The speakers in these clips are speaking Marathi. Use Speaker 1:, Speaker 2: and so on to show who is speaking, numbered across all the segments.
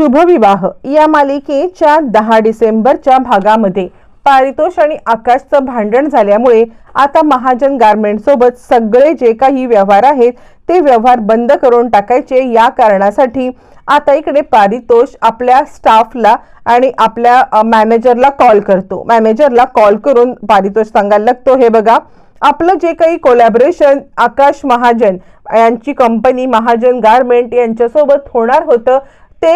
Speaker 1: शुभविवाह या मालिकेच्या दहा डिसेंबरच्या भागामध्ये. पारितोष आणि आकाशचं भांडण झाल्यामुळे आता महाजन गारमेंट सोबत सगळे जे काही व्यवहार आहेत ते व्यवहार बंद करून टाकायचे या कारणासाठी आता इकडे पारितोष आपल्या स्टाफला आणि आपल्या मॅनेजरला कॉल करतो. मॅनेजरला कॉल करून पारितोष सांगायला लागतो हे बघा आपलं जे काही कोलॅबरेशन आकाश महाजन यांची कंपनी महाजन गारमेंट यांच्यासोबत होणार होतं ते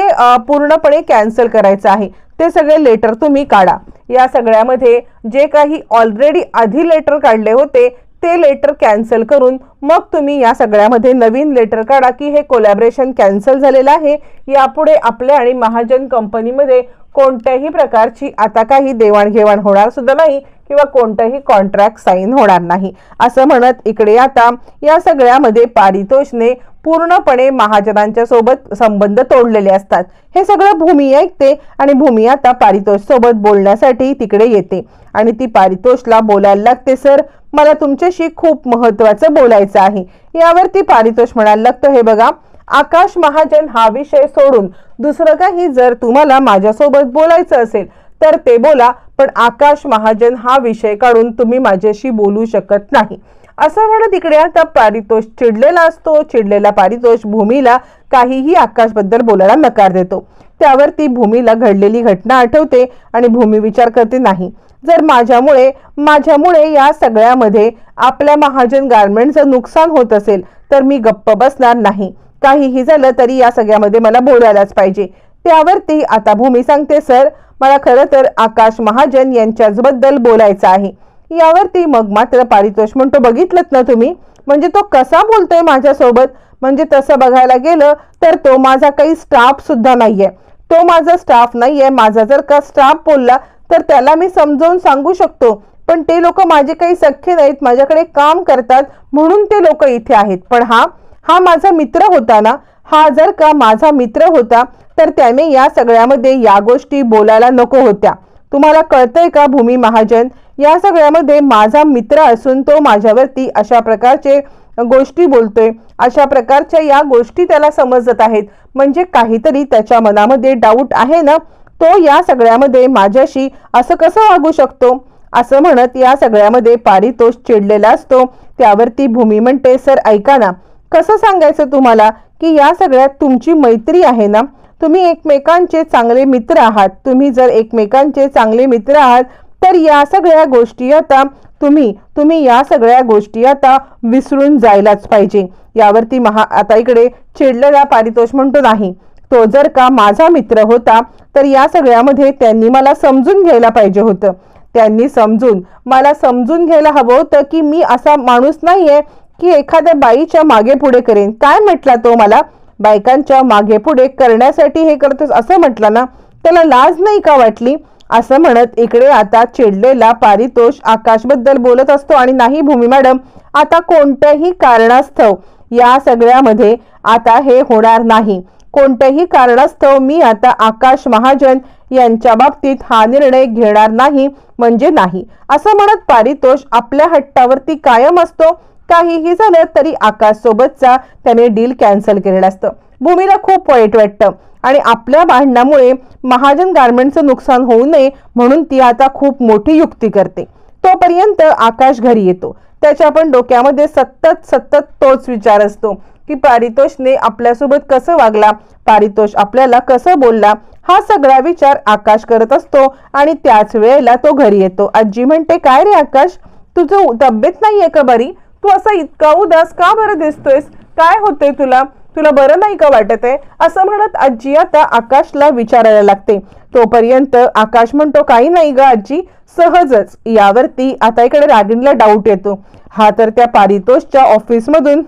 Speaker 1: पूर्णपणे कॅन्सल करायचं आहे. ते सगळे लेटर तुम्ही काढा. या सगळ्यामध्ये जे काही ऑलरेडी आधी लेटर काढले होते ते लेटर कॅन्सल करून मग तुम्ही या सगळ्यामध्ये नवीन लेटर काढा की हे कोलॅबरेशन कॅन्सल झालेलं आहे. यापुढे आपल्या आणि महाजन कंपनीमध्ये कोणत्याही प्रकारची आता काही देवाणघेवाण होणार सुद्धा नाही किंवा कोणतंही कॉन्ट्रॅक्ट साईन होणार नाही. असं म्हणत इकडे आता या सगळ्यामध्ये पारितोषने पूर्णपणे महाजनांच्या सोबत संबंध तोडलेले असतात. हे सगळं भूमी ऐकते आणि भूमी आता पारितोष सोबत बोलण्यासाठी तिकडे येते. आणि ती पारितोषला बोलायला लागते सर मला तुमच्याशी खूप महत्वाचं बोलायचं आहे. यावरती पारितोष म्हणायला लागतं हे बघा आकाश महाजन हा विषय सोडून दुसरं काही जर तुम्हाला माझ्यासोबत बोलायचं असेल तर ते बोला पण आकाश महाजन हा विषय काढून तुम्ही माझ्याशी बोलू शकत नाही. असं म्हणत इकडे आता पारितोष चिडलेला असतो चिडलेला पारितोष भूमीला काहीही आकाशबद्दल बोलायला नकार देतो. त्यावर ती भूमीला घडलेली घटना आठवते आणि भूमी विचार करते नाही जर माझ्यामुळे माझ्यामुळे या सगळ्यामध्ये आपल्या महाजन गारमेंटचं नुकसान होत असेल तर मी गप्प बसणार नाही. काहीही झालं तरी या सगळ्यामध्ये मला बोलायलाच पाहिजे. त्यावरती आता भूमी सांगते सर मला खरं तर आकाश महाजन यांच्याचबद्दल बोलायचं आहे. यावरती मग मात्र पारितोष म्हणतो बघितलंत ना तुम्ही? म्हणजे तो कसा बोलतोय माझ्यासोबत? म्हणजे तसं बघायला गेलं तर तो माझा काही स्टाफ सुद्धा नाहीये. तो माझा स्टाफ नाहीये. माझा जर का स्टाफ बोलला तर त्याला मी समजावून सांगू शकतो. पण ते लोक माझे काही सख्खे नाहीत. माझ्याकडे काम करतात म्हणून ते लोक इथे आहेत. पण हा हा माझा मित्र होता ना हा जर का माझा मित्र होता तर त्याने या सगळ्यामध्ये या गोष्टी बोलायला नको होत्या. तुम्हाला कळतंय का भूमी महाजन? या सगळ्यामध्ये माझा मित्र असून तो माझ्यावरती अशा प्रकारचे गोष्टी बोलतोय. अशा प्रकारच्या या गोष्टी त्याला समजत आहेत. म्हणजे काहीतरी त्याच्या मनामध्ये डाऊट आहे ना तो या सगळ्यामध्ये माझ्याशी असं कसं वागू शकतो? असं म्हणत या सगळ्यामध्ये पारितोष चिडलेला असतो. त्यावरती भूमी म्हणते सर ऐका ना कसं सांगायचं तुम्हाला की या सगळ्यात तुमची मैत्री आहे ना? तुम्ही एकमेकांचे चांगले मित्र आहात. तुम्ही जर एकमेकांचे चांगले मित्र आहात तर या सगळ्या गोष्टी आता तुम्ही तुम्ही या सगळ्या गोष्टी आता विसरून जायलाच पाहिजे. यावरती महा आता इकडे चिडलेला पारितोष म्हणतो नाही. तो जर का माझा मित्र होता तर या सगळ्यामध्ये त्यांनी मला समजून घ्यायला पाहिजे होतं. त्यांनी समजून मला समजून घ्यायला हवं होतं की मी असा माणूस नाहीये की एखाद्या बाईच्या मागे पुढे करेन. काय म्हटला तो मला? बायकांच्या मागे पुढे करण्यासाठी हे करतोस असं म्हटलं ना त्याला लाज नाही का वाटली? असं म्हणत इकडे आता चिडलेला पारितोष आकाशबद्दल बोलत असतो आणि नाही भूमी मॅडम आता कोणत्याही कारणास्तव या सगळ्यामध्ये आता हे होणार नाही. कोणत्याही कारणास्तव मी आता आकाश महाजन यांच्या बाबतीत हा निर्णय घेणार नाही म्हणजे नाही. असं म्हणत पारितोष आपल्या हट्टावरती कायम असतो काहीही झालं तरी आकाश सोबतचा त्याने डील कॅन्सल केलेलं असतं. भूमीला खूप वाईट वाटतं. आणि आपल्या भांडणामुळे महाजन गार्मेंटचं नुकसान होऊ नये म्हणून ती आता खूप मोठी युक्ती करते. तोपर्यंत आकाश घरी येतो. त्याच्या पण डोक्यामध्ये सतत सतत तोच विचार असतो की पारितोषने आपल्यासोबत कसं वागला पारितोष आपल्याला कसं बोलला हा सगळा विचार आकाश करत असतो आणि त्याच वेळेला तो घरी येतो. आजी म्हणते काय रे आकाश? तुझं तब्येत नाहीये का बरी? तू असा इतका उदास का बरं दिसतोयस? काय होतंय तुला? तुला बरं नाही का वाटत आहे? असं म्हणत आजी आता आकाशला विचारायला लागते. तोपर्यंत आकाश म्हणतो काही नाही ग आजी सहजच. यावरती आता इकडे रागिणीला डाऊट येतो. हा तर त्या पारितोषच्या ऑफिसमधून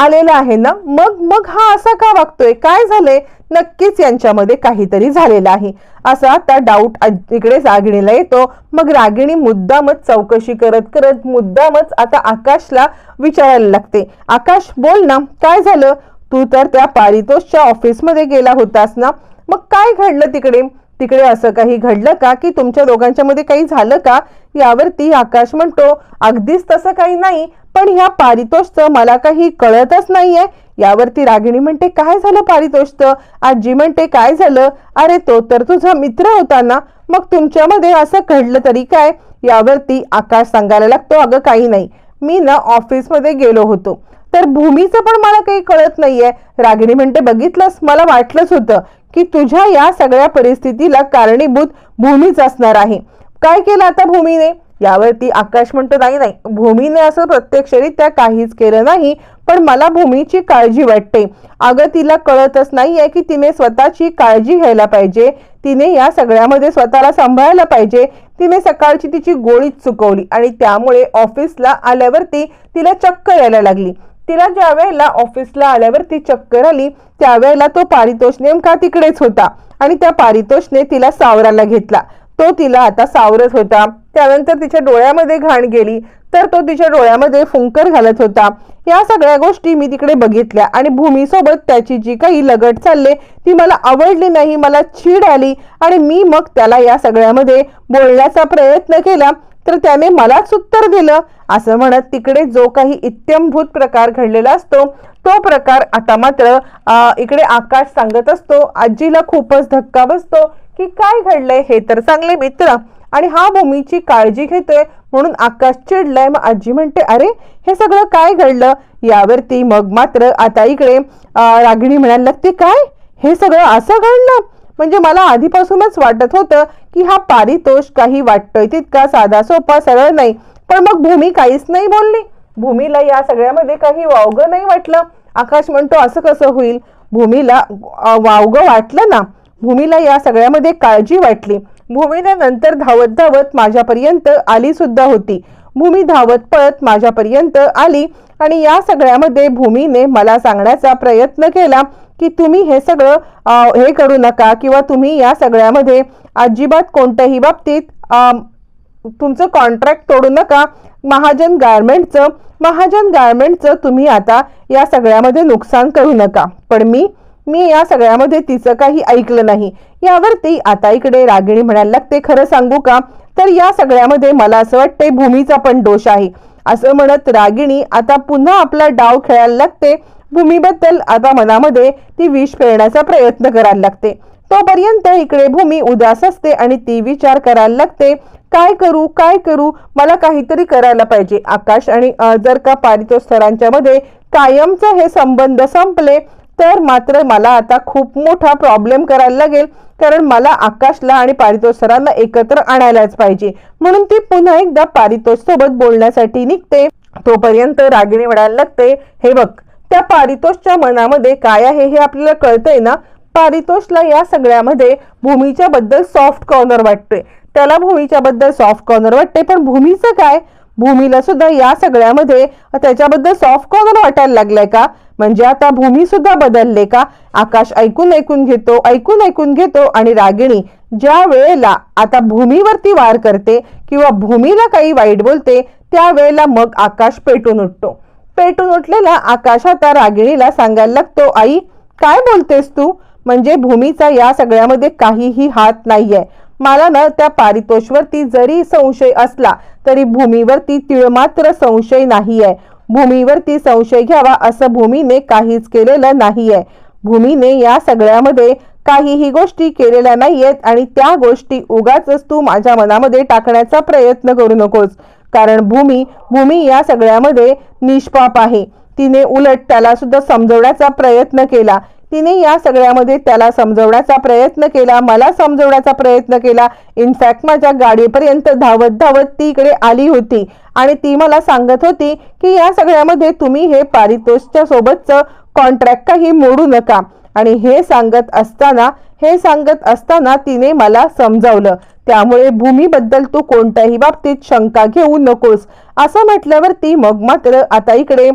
Speaker 1: आलेला आहे ना? मग मग हा असा का वागतोय? काय झालंय? नक्कीच यांच्यामध्ये काहीतरी झालेलं आहे. असा त्या डाऊट इकडे रागिणीला येतो. मग रागिणी मुद्दामच चौकशी करत करत मुद्दामच आता आकाशला विचारायला लागते. आकाश बोल ना काय झालं? तू तर त्या पारितोषच्या ऑफिसमध्ये गेला होतास ना? मग काय घडलं तिकडे? तिकडे असं काही घडलं का? की तुमच्या दोघांच्या मध्ये काही झालं का? यावरती आकाश म्हणतो अगदीच तसं काही नाही पण ह्या पारितोषचं मला काही कळतच नाहीये. यावरती रागिणी म्हणते काय झालं पारितोषचं आजी म्हणते काय झालं? अरे तो तर तुझा मित्र होता ना? मग तुमच्यामध्ये असं घडलं तरी काय? यावरती आकाश सांगायला लागतो अगं काही नाही. मी ना ऑफिसमध्ये गेलो होतो. तर भूमीचं पण मला काही कळत नाहीये. रागिणी म्हणते बघितलंस? मला वाटलंच होतं की तुझ्या या सगळ्या परिस्थितीला कारणीभूत भूमीच असणार आहे. काय केलं आता भूमीने? यावरती आकाश म्हणतो नाही नाही भूमीने असं प्रत्यक्षरित्या काहीच केलं नाही पण मला भूमीची काळजी वाटते. अगं तिला कळतच नाहीये की तिने स्वतःची काळजी घ्यायला पाहिजे. तिने या सगळ्यामध्ये स्वतःला सांभाळायला पाहिजे. तिने सकाळची तिची गोळीच चुकवली आणि त्यामुळे ऑफिसला आल्यावरती तिला चक्कर यायला लागली. तिला ज्या वेळेला ऑफिसला आल्यावरती चक्कर आली त्यावेळेला तो पारितोष नेमका तिकडेच होता आणि त्या पारितोषने तिला सावराला घेतला. तो तिला आता सावरत होता. त्यानंतर तिच्या डोळ्यामध्ये घाण गेली. तर तो तिच्या डोळ्यामध्ये फुंकर घालत होता. या सगळ्या गोष्टी मी तिकडे बघितल्या आणि भूमीसोबत त्याची जी काही लगट चालले ती मला आवडली नाही मला चीड आली आणि मी मग त्याला या सगळ्यामध्ये बोलण्याचा प्रयत्न केला. तर त्याने मलाच उत्तर दिलं. असं म्हणत तिकडे जो काही इत्यंभूत प्रकार घडलेला असतो तो प्रकार आता मात्र इकडे आकाश सांगत असतो. आजीला खूपच धक्का बसतो की काय घडलंय हे तर चांगले मित्र. आणि हा भूमीची काळजी घेतोय म्हणून आकाश चिडलाय. मग आजी म्हणते अरे हे सगळं काय घडलं? यावरती मग मात्र आता इकडे रागिणी म्हणायला लागते काय? हे सगळं असं घडलं? म्हणजे मला आधीपासूनच वाटत होतं की हा पारितोष काही वाटतोय तितका साधा सोपा सरळ नाही. पण मग भूमी काहीच नाही बोलली. भूमीला या सगळ्यामध्ये काही वावगं नाही वाटलं. आकाश म्हणतो असं कसं होईल? भूमीला वावगं वाटलं ना? भूमीला या सगळ्यामध्ये काळजी वाटली. भूमीने नंतर धावत धावत माझ्यापर्यंत आली सुद्धा होती. भूमी धावत पळत माझ्यापर्यंत आली आणि या सगळ्यामध्ये भूमीने मला सांगण्याचा प्रयत्न केला. की तुम्ही हे सगळं हे करू नका किंवा तुम्ही या सगळ्यामध्ये अजिबात कोणत्याही बाबतीत तुमचं कॉन्ट्रॅक्ट तोडू नका. महाजन गारमेंटचं महाजन गारमेंटचं तुम्ही आता या सगळ्यामध्ये नुकसान करू नका. पण मी मी या सगळ्यामध्ये तिचं काही ऐकलं नाही. यावरती आता इकडे रागिणी म्हणायला लागते खरं सांगू का? तर या सगळ्यामध्ये मला असं वाटतंय भूमीचा पण दोष आहे. असं म्हणत रागिणी आता पुन्हा आपला डाव खेळायला लागते. भूमीबद्दल आता मनामध्ये ती विष फेरण्याचा प्रयत्न करायला लागते. तोपर्यंत इकडे भूमी उदास असते आणि ती विचार करायला लागते काय करू काय करू? मला काहीतरी करायला पाहिजे. आकाश आणि जर का पारितोष सरांच्या मध्ये कायमचे हे संबंध संपले तर मात्र मला आता खूप मोठा प्रॉब्लेम करायला लागेल. कारण मला आकाशला आणि पारितोष सरांना एकत्र आणायलाच पाहिजे. म्हणून ती पुन्हा एकदा पारितोष सोबत बोलण्यासाठी निघते. तोपर्यंत रागिणी म्हणायला लागते हे बघ त्या पारितोषच्या मनामध्ये काय आहे हे आपल्याला कळतंय ना? पारितोषला या सगळ्यामध्ये भूमीच्या बद्दल सॉफ्ट कॉर्नर वाटतोय. त्याला भूमीच्या बद्दल सॉफ्ट कॉर्नर वाटते पण भूमीचं काय? भूमीला सुद्धा या सगळ्यामध्ये त्याच्याबद्दल सॉफ्ट कॉर्नर वाटायला लागलाय का? म्हणजे आता भूमी सुद्धा बदलले का? आकाश ऐकून ऐकून घेतो ऐकून ऐकून घेतो आणि रागिणी ज्या वेळेला आता भूमीवरती वार करते किंवा भूमीला काही वाईट बोलते त्यावेळेला मग आकाश पेटून उठतो. पेटून उठलेला आकाश आता रागिणीला सांगायला लागतो आई काय बोलतेस तू? म्हणजे भूमीचा या सगळ्यामध्ये काहीही हात नाहीये. मला ना त्या पारितोषवरती जरी संशय असला तरी भूमीवरती तिळ मात्र संशय आहे भूमीवरती संशय घ्यावा असं भूमीने काहीच केलेलं नाही आहे भूमीने या सगळ्यामध्ये काहीही गोष्टी केलेल्या नाहीयेत आणि त्या गोष्टी उगाच तू माझ्या मनामध्ये टाकण्याचा प्रयत्न करू नकोस. कारण भूमी भूमी या सगळ्यामध्ये निष्पाप आहे. तिने उलट त्याला सुद्धा समजवण्याचा प्रयत्न केला. तिने या सगळ्यामध्ये त्याला समजवण्याचा प्रयत्न केला मला समजवण्याचा प्रयत्न केला. इनफॅक्ट माझ्या गाडीपर्यंत धावत धावत ती इकडे आली होती आणि ती मला सांगत होती की या सगळ्यामध्ये तुम्ही हे पारितोषच्या सोबतचं कॉन्ट्रॅक्ट काही मोडू नका. आणि हे सांगत असताना हे सांगत असताना तिने मला समजावलं. त्यामुळे भूमीबद्दल तू कोणत्याही बाबतीत शंका घेऊ नकोस. असं म्हटल्यावरती मग मात्र आता इकडे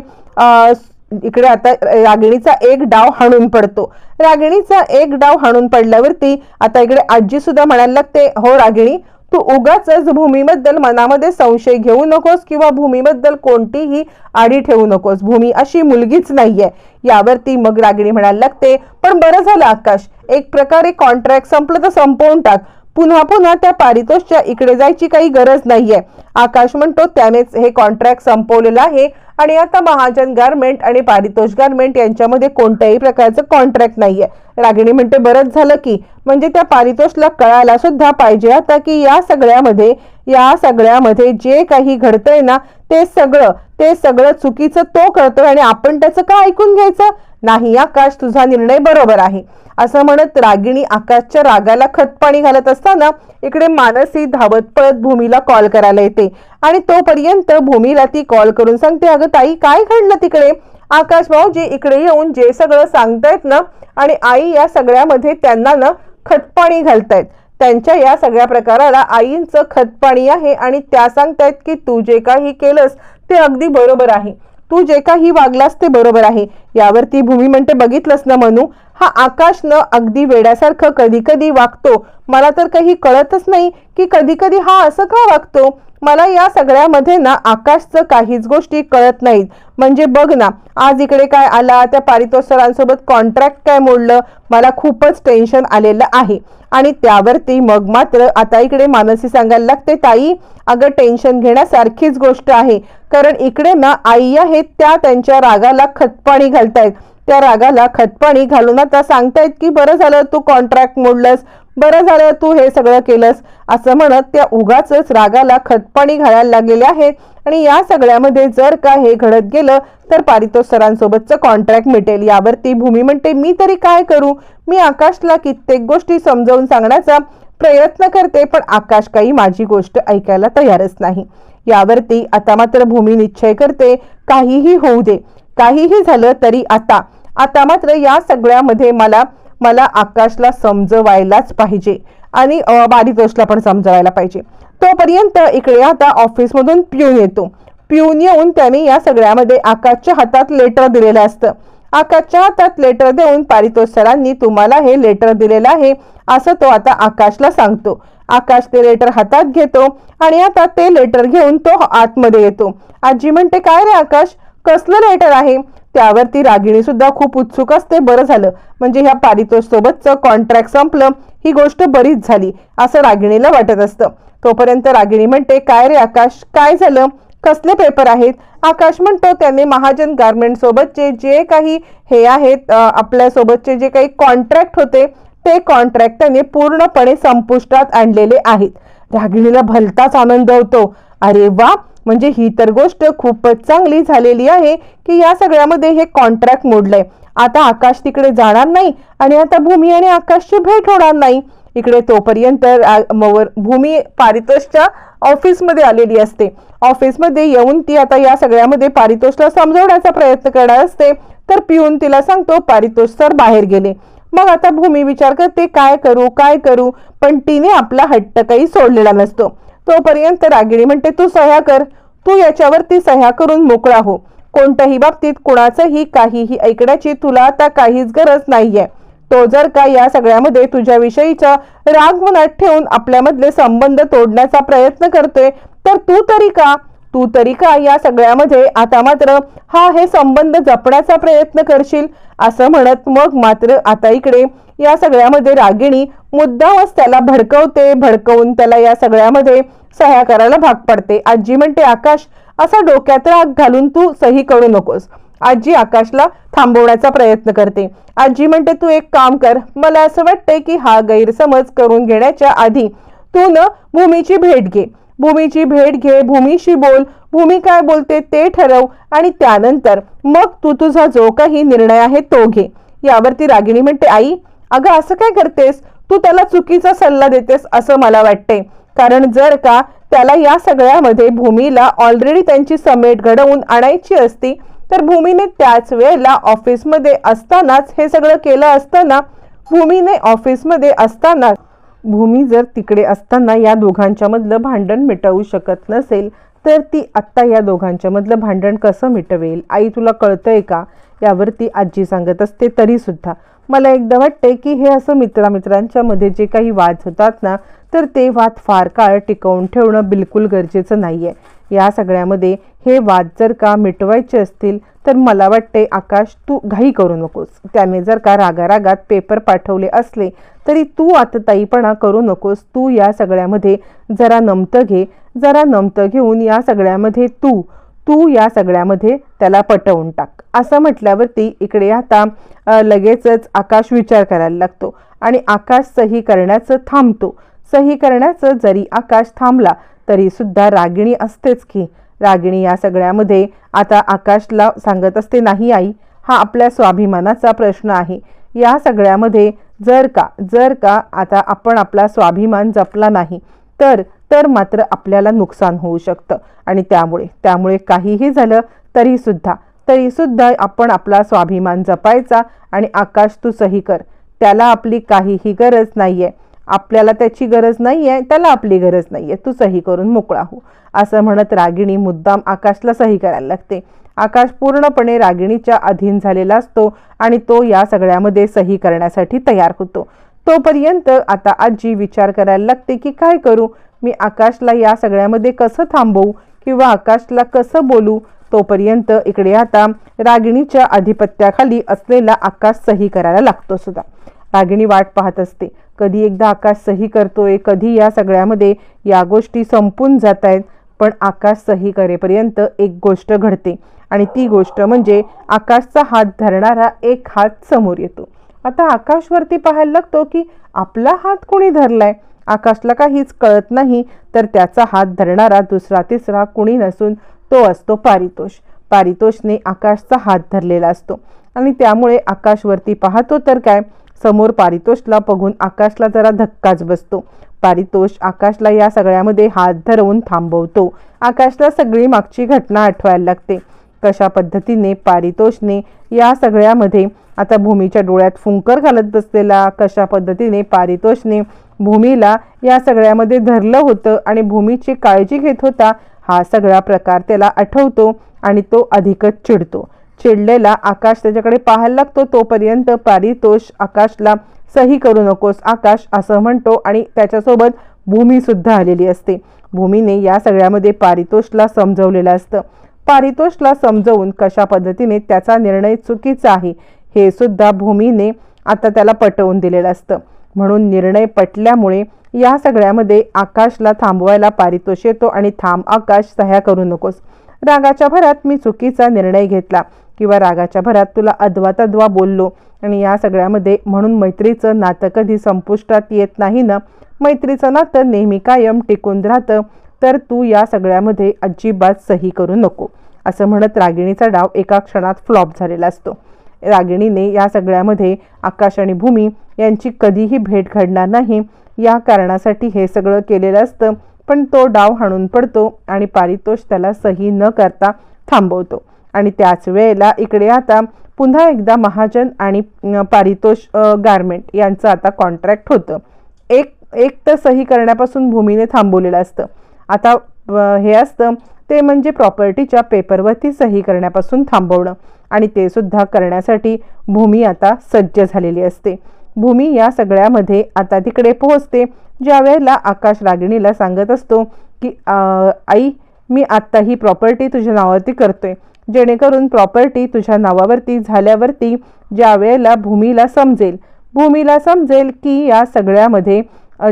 Speaker 1: इकडे आता रागिणीचा एक डाव हाणून पडतो. रागिणीचा एक डाव हाणून पडल्यावरती आता इकडे आजी सुद्धा म्हणायला लागते हो रागिणी तू उगाच भूमीबद्दल मनामध्ये संशय घेऊ नकोस किंवा भूमीबद्दल कोणतीही आडी ठेवू नकोस. भूमी अशी मुलगीच नाहीये. यावरती मग रागिणी म्हणायला लागते पण बरं झालं आकाश एक प्रकारे कॉन्ट्रॅक्ट संपलं तर संपवून टाक. पुन्हा पुन्हा त्या पारितोषच्या इकडे जायची काही गरज नाहीये. आकाश म्हणतो त्यानेच हे कॉन्ट्रॅक्ट संपवलेलं आहे. आणि आता महाजन गारमेंट आणि पारितोष गारमेंट यांच्यामध्ये कोणत्याही प्रकारचं कॉन्ट्रॅक्ट नाहीये. रागिणी म्हणते बरंच झालं की. म्हणजे त्या पारितोषला कळायला सुद्धा पाहिजे आता की या सगळ्यामध्ये या सगळ्यामध्ये जे काही घडतंय ना ते सगळं ते सगळं चुकीचं तो करतोय आणि आपण त्याचं का ऐकून घ्यायचं? नाही आकाश तुझा निर्णय बरोबर आहे. असं म्हणत रागिणी आकाशच्या रागाला खतपाणी घालत असताना इकडे मानसी धावत पळत भूमीला कॉल करायला येते. आणि तोपर्यंत भूमीला ती कॉल करून सांगते अगं ताई काय घडलं तिकडे? आकाश भाऊजी इकडे येऊन जे सगळं सांगतायत ना आणि आई या सगळ्यामध्ये त्यांना ना खतपाणी घालतायत. त्यांच्या या सगळ्या प्रकाराला आईंचं खतपाणी आहे आणि त्या सांगतायत की तू जे काही केलंस ते अगदी बरोबर आहे. तू जे काही वागलास ते बरोबर आहे. यावरती भूमी म्हणते बघितलंच ना म्हणू हा आकाश न अगदी वेड्यासारखं कधी कधी वागतो. मला तर काही कळतच नाही की कधी कधी हा असं का वागतो? मला या सगळ्यामध्ये ना आकाशचं काहीच गोष्टी कळत नाहीत. म्हणजे बघ ना आज इकडे काय आला त्या पारितोष सरांसोबत कॉन्ट्रॅक्ट काय मोडलं मला खूपच टेन्शन आलेलं आहे. आणि त्यावरती मग मात्र आता इकडे मानसी सांगायला लागते ताई अगं टेन्शन घेण्यासारखीच गोष्ट आहे. कारण इकडे ना आई आहेत त्या त्यांच्या रागाला खतपाणी घालतायत. त्या रागाला खतपाणी घालून आता सांगतायत की बरं झालं तू कॉन्ट्रॅक्ट मोडलंस. बरं झालं तू हे सगळं केलंस. असं म्हणत त्या उगाच रागाला खतपाणी घालायला लागलेले आहेत. आणि या सगळ्यामध्ये जर का हे घडत गेलं तर पारितोष सरांसोबतचं कॉन्ट्रॅक्ट मिटेल. यावरती भूमी म्हणते मी तरी काय करू? मी आकाशला कित्येक गोष्टी समजावून सांगण्याचा प्रयत्न करते पण आकाश काही माझी गोष्ट ऐकायला तयारच नाही. यावरती आता मात्र भूमी निश्चय करते काहीही होऊ दे. काहीही झालं तरी आता आता मात्र या सगळ्यामध्ये मला मला आकाशला समजवायलाच पाहिजे आणि बारितोषला पण समजवायला पाहिजे. तोपर्यंत इकडे आता ऑफिसमधून पिऊन येतो. पिऊन येऊन त्याने या सगळ्यामध्ये आकाशच्या हातात लेटर दिलेलं असतं. आकाशच्या हातात लेटर देऊन पारितोष सरांनी तुम्हाला हे लेटर दिलेलं आहे असं तो आता आकाशला सांगतो. आकाश ते लेटर हातात घेतो आणि आता ते लेटर घेऊन तो आतमध्ये येतो. आजी म्हणते काय रे आकाश? कसलं लेटर आहे? त्यावरती रागिणी सुद्धा खूप उत्सुक असते. बरं झालं. म्हणजे ह्या पारितोष सोबतचं कॉन्ट्रॅक्ट संपलं ही गोष्ट बरीच झाली असं रागिणीला वाटत असतं. तोपर्यंत रागिणी म्हणते काय रे आकाश? काय झालं? कसले पेपर आहेत? आकाश म्हणतो त्याने महाजन गार्मेंट सोबतचे जे काही हे आहेत आपल्या सोबतचे जे काही कॉन्ट्रॅक्ट होते ते कॉन्ट्रॅक्ट त्याने पूर्णपणे संपुष्टात आणलेले आहेत. रागिणीला भलताच आनंद होतो. अरे वा! म्हणजे ही तर गोष्ट खूपच चांगली झालेली आहे की या सगळ्यामध्ये हे कॉन्ट्रॅक्ट मोडलंय. आता आकाश तिकडे जाणार नाही आणि आता भूमी आणि आकाशची भेट होणार नाही. इकडे तोपर्यंत भूमी पारितोषच्या ऑफिसमध्ये आलेली असते. ऑफिसमध्ये येऊन ती आता या सगळ्यामध्ये पारितोषला समजवण्याचा प्रयत्न करणार असते. तर पिऊन तिला सांगतो पारितोष सर बाहेर गेले. मग आता भूमी विचार करते काय करू काय करू? पण तिने आपला हट्ट काही सोडलेला नसतो. तोपर्यंत रागिणी म्हणते तू सह्या कर. तू याच्यावरती सह्या करून मोकळा हो. कोणत्याही बाबतीत कुणाचंही काहीही ऐकण्याची तुला आता काहीच गरज नाहीये. तो जर का या सगळ्यामध्ये तुझ्याविषयीच्या राग मनात ठेवून आपल्यामधले संबंध तोडण्याचा प्रयत्न करतोय तर तू तरी का तू तरी का या सगळ्यामध्ये आता मात्र हा हे संबंध जपण्याचा प्रयत्न करशील? असं म्हणत मग मात्र आता इकडे या सगळ्यामध्ये रागिणी मुद्दामच त्याला भडकवते भडकवून त्याला या सगळ्यामध्ये सह्या करायला भाग पडते. आजी म्हणते आकाश असा डोक्यात राग घालून तू सही करू नकोस. आजी आकाशला थांबवण्याचा प्रयत्न करते. आजी म्हणते तू एक काम कर. मला असं वाटतंय की हा गैरसमज करून घेण्याच्या आधी तू न भूमीची भेट घे. भूमीची भेट घे भूमीशी बोल. भूमी काय बोलते ते ठरव आणि त्यानंतर मग तू तुझा जो काही निर्णय आहे तो घे. यावरती रागिणी म्हणते आई अगं असं काय करतेस? तू त्याला चुकीचा सल्ला देतेस असं मला वाटते. कारण जर का त्याला या सगळ्यामध्ये भूमीला ऑलरेडी त्यांची समेट घडवून आणायची असती तर भूमीने त्याच वेळेला ऑफिसमध्ये असतानाच हे सगळं केलं असताना भूमीने ऑफिसमध्ये असताना भूमी जर तिकडे असताना या दोघांच्या मधलं भांडण मिटवू शकत नसेल तर ती आत्ता या दोघांच्या मधलं भांडण कसं मिटवेल? आई तुला कळतंय का? यावरती आजी सांगत असते तरीसुद्धा. मला एकदा वाटते की हे असं मित्रामित्रांच्यामध्ये जे काही वाद होतात ना तर ते वाद फार काळ टिकवून ठेवणं बिलकुल गरजेचं नाही आहे या सगळ्यामध्ये हे वाद जर का मिटवायचे असतील तर मला वाटते आकाश तू घाई करू नकोस. त्याने जर का रागारागात पेपर पाठवले असले तरी तू आतताईपणा करू नकोस. तू या सगळ्यामध्ये जरा नमतं घे. जरा नमतं घेऊन या सगळ्यामध्ये तू तू या सगळ्यामध्ये त्याला पटवून टाक. असं म्हटल्यावरती इकडे आता लगेचच आकाश विचार करायला लागतो. आणि आकाश सही करण्याचं थांबतो. सही करण्याचं जरी आकाश थांबला तरी सुद्धा रागिणी असतेच की. रागिणी या सगळ्यामध्ये आता आकाशला सांगत असते नाही आई हा आपल्या स्वाभिमानाचा प्रश्न आहे. या सगळ्यामध्ये जर का जर का आता आपण आपला स्वाभिमान जपला नाही तर तर मात्र आपल्याला नुकसान होऊ शकतं. आणि त्यामुळे त्यामुळे काहीही झालं तरीसुद्धा तरीसुद्धा आपण आपला स्वाभिमान जपायचा आणि आकाश तू सही कर. त्याला आपली काहीही गरज नाही आहे आपल्याला त्याची गरज नाही आहे त्याला आपली गरज नाही आहे तू सही करून मोकळा हो. असं म्हणत रागिणी मुद्दाम आकाशला सही करायला लागते. आकाश पूर्णपणे रागिणीच्या अधीन झालेला असतो आणि तो या सगळ्यामध्ये सही करण्यासाठी तयार होतो. तोपर्यंत आता आजी विचार करायला लागते की काय करू? मी आकाशला या सगळ्यामध्ये कसं थांबवू किंवा आकाशला कसं बोलू? तोपर्यंत इकडे आता रागिणीच्या अधिपत्याखाली असलेला आकाश सही करायला लागतो सुद्धा. रागिणी वाट पाहत असते. कधी एकदा आकाश सही करतोय कधी या सगळ्यामध्ये या गोष्टी संपून जात आहेत पण आकाश सही करेपर्यंत एक गोष्ट घडते आणि ती गोष्ट म्हणजे आकाशचा हात धरणारा एक हात समोर येतो. आता आकाशवरती पाहायला लागतो की आपला हात कोणी धरलाय? आकाशला काहीच कळत नाही तर त्याचा हात धरणारा दुसरा तिसरा कुणी नसून तो असतो पारितोष. पारितोषने आकाशचा हात धरलेला असतो. आणि त्यामुळे आकाशवरती पाहतो तर काय? समोर पारितोषला बघून आकाशला जरा धक्काच बसतो. पारितोष आकाशला या सगळ्यामध्ये हात धरवून थांबवतो. आकाशला सगळी मागची घटना आठवायला लागते. कशा पद्धतीने पारितोषने या सगळ्यामध्ये आता भूमीच्या डोळ्यात फुंकर घालत बसलेला कशा पद्धतीने पारितोषने भूमीला या सगळ्यामध्ये धरलं होतं आणि भूमीची काळजी घेत होता हा सगळा प्रकार त्याला आठवतो आणि तो अधिकच चिडतो. चिडलेला आकाश त्याच्याकडे पाहायला लागतो. तोपर्यंत पारितोष आकाशला सही करू नकोस. आकाश असं म्हणतो आणि त्याच्यासोबत भूमी सुद्धा आलेली असते. भूमीने या सगळ्यामध्ये पारितोषला समजवलेलं असतं. पारितोषला समजवून कशा पद्धतीने त्याचा निर्णय चुकीचा आहे हे सुद्धा भूमीने आता त्याला पटवून दिलेलं असतं. म्हणून निर्णय पटल्यामुळे या सगळ्यामध्ये आकाशला थांबवायला पारितोष येतो आणि थांब आकाश सह्या करू नकोस. रागाच्या भरात मी चुकीचा निर्णय घेतला. किंवा रागाच्या भरात तुला अद्वा तद्वा बोललो. आणि या सगळ्यामध्ये म्हणून मैत्रीचं नातं कधी संपुष्टात येत नाही ना? मैत्रीचं नातं नेहमी कायम टिकून राहतं. तर तू या सगळ्यामध्ये अजिबात सही करू नको. असं म्हणत रागिणीचा डाव एका क्षणात फ्लॉप झालेला असतो. रागिणीने या सगळ्यामध्ये आकाश आणि भूमी यांची कधीही भेट घडणार नाही. या कारणासाठी हे सगळं केलेलं असतं. पण तो डाव हाणून पडतो आणि पारितोष त्याला सही न करता थांबवतो. आणि त्याच वेळेला इकडे आता पुन्हा एकदा महाजन आणि पारितोष गारमेंट यांचं आता कॉन्ट्रॅक्ट होतं. एक एक तर सही करण्यापासून भूमीने थांबवलेलं असतं. आता हे असतं ते म्हणजे प्रॉपर्टीच्या पेपरवरती सही करण्यापासून थांबवणं. आणि ते सुद्धा करण्यासाठी भूमी आता सज्ज झालेली असते. भूमी या सगळ्यामध्ये आता तिकडे पोहोचते. ज्या वेळेला आकाश रागिणीला सांगत असतो की आई मी आत्ता ही प्रॉपर्टी तुझ्या नावावरती करतोय. जेणेकरून प्रॉपर्टी तुझ्या नावावरती झाल्यावरती ज्या वेळेला भूमीला समजेल. भूमीला समजेल की या सगळ्यामध्ये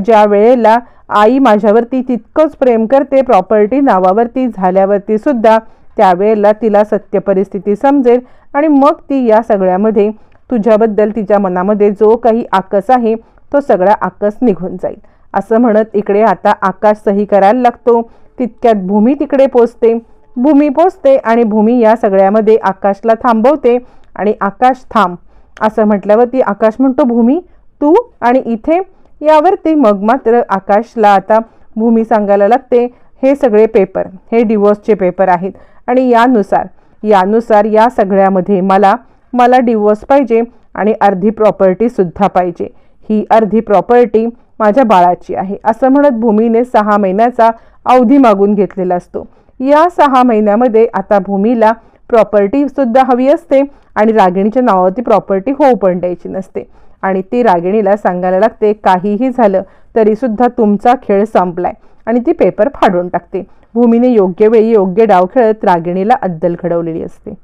Speaker 1: ज्या वेळेला आई माझ्यावरती तितकंच प्रेम करते प्रॉपर्टी नावावरती झाल्यावरती सुद्धा त्यावेळेला तिला सत्य परिस्थिती समजेल आणि मग ती या सगळ्यामध्ये तुझ्याबद्दल तिच्या मनामध्ये जो काही आकस आहे तो सगळा आकस निघून जाईल. असं म्हणत इकडे आता आकाश सही करायला लागतो. तितक्यात भूमी तिकडे पोचते. भूमी पोचते आणि भूमी या सगळ्यामध्ये आकाशला थांबवते आणि आकाश थांब. असं म्हटल्यावरती आकाश म्हणतो भूमी तू आणि इथे यावरती मग मात्र आकाशला आता भूमी सांगायला लागते. हे सगळे पेपर हे डिवोर्सचे पेपर आहेत. आणि यानुसार यानुसार या सगळ्यामध्ये मला मला डिवोर्स पाहिजे आणि अर्धी प्रॉपर्टीसुद्धा पाहिजे. ही अर्धी प्रॉपर्टी माझ्या बाळाची आहे. असं म्हणत भूमीने सहा महिन्याचा अवधी मागून घेतलेला असतो. या सहा महिन्यामध्ये आता भूमीला प्रॉपर्टी सुद्धा हवी असते आणि रागिणीच्या नावावरती प्रॉपर्टी होऊ पण द्यायची नसते. आणि ती रागिणीला सांगायला लागते काहीही झालं तरीसुद्धा तुमचा खेळ संपलाय. आणि ती पेपर फाडून टाकते. भूमीने योग्य वेळी योग्य डाव खेळत रागिणीला अद्दल घडवलेली असते.